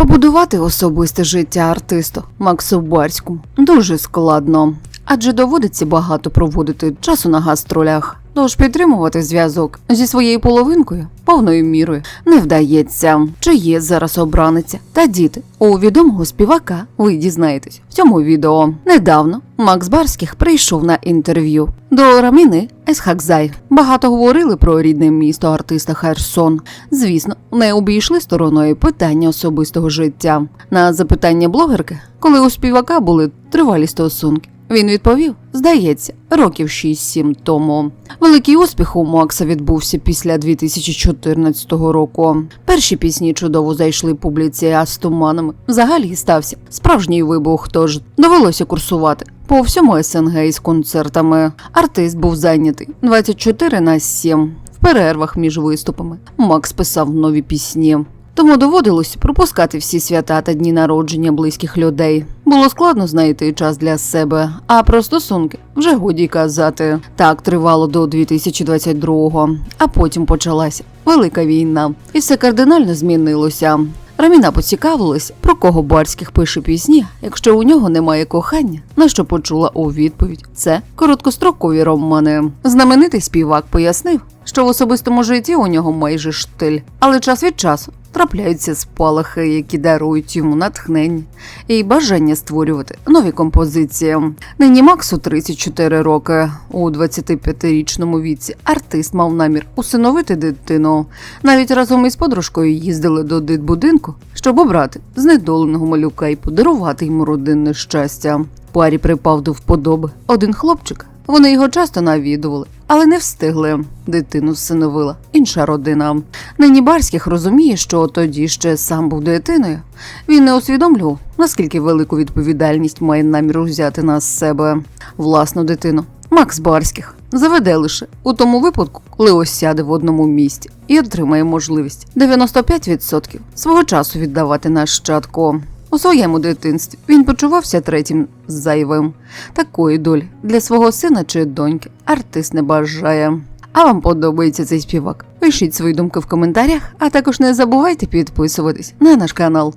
Побудувати особисте життя артисту Максу Барському дуже складно, адже доводиться багато проводити часу на гастролях. Тож підтримувати зв'язок зі своєю половинкою повною мірою не вдається. Чи є зараз обраниця та діти у відомого співака? Ви дізнаєтесь в цьому відео. Недавно Макс Барських прийшов на інтерв'ю до Раміни Есхакзай. Багато говорили про рідне місто артиста Херсон. Звісно, не обійшли стороною питання особистого життя. На запитання блогерки, коли у співака були тривалі стосунки. Він відповів: здається, років 6-7 тому. Великий успіх у Макса відбувся після 2014 року. Перші пісні чудово зайшли публіці, а з туманами взагалі стався справжній вибух. Тож довелося курсувати по всьому СНГ із концертами. Артист був зайнятий 24 на 7. В перервах між виступами Макс писав нові пісні. Тому доводилось пропускати всі свята та дні народження близьких людей. Було складно знайти час для себе, а про стосунки вже годі казати. Так тривало до 2022-го, а потім почалася велика війна, і все кардинально змінилося. Раміна поцікавилась, про кого Барських пише пісні, якщо у нього немає кохання, на що почула у відповідь. Це короткострокові романи. Знаменитий співак пояснив, що в особистому житті у нього майже штиль, але час від часу трапляються спалахи, які дарують йому натхнення і бажання створювати нові композиції. Нині Максу 34 роки. У 25-річному віці артист мав намір усиновити дитину. Навіть разом із подружкою їздили до дитбудинку, щоб обрати знедоленого малюка і подарувати йому родинне щастя. Парі припав до вподоби один хлопчик. Вони його часто навідували, але не встигли. Дитину всиновила інша родина. Нині Барських розуміє, що тоді ще сам був дитиною. Він не усвідомлював, наскільки велику відповідальність має намір взяти на себе власну дитину. Макс Барських заведе лише у тому випадку, коли ось сяде в одному місці і отримає можливість 95% свого часу віддавати нащадку. У своєму дитинстві він почувався третім зайвим. Такої долі для свого сина чи доньки артист не бажає. А вам подобається цей співак? Пишіть свої думки в коментарях, а також не забувайте підписуватись на наш канал.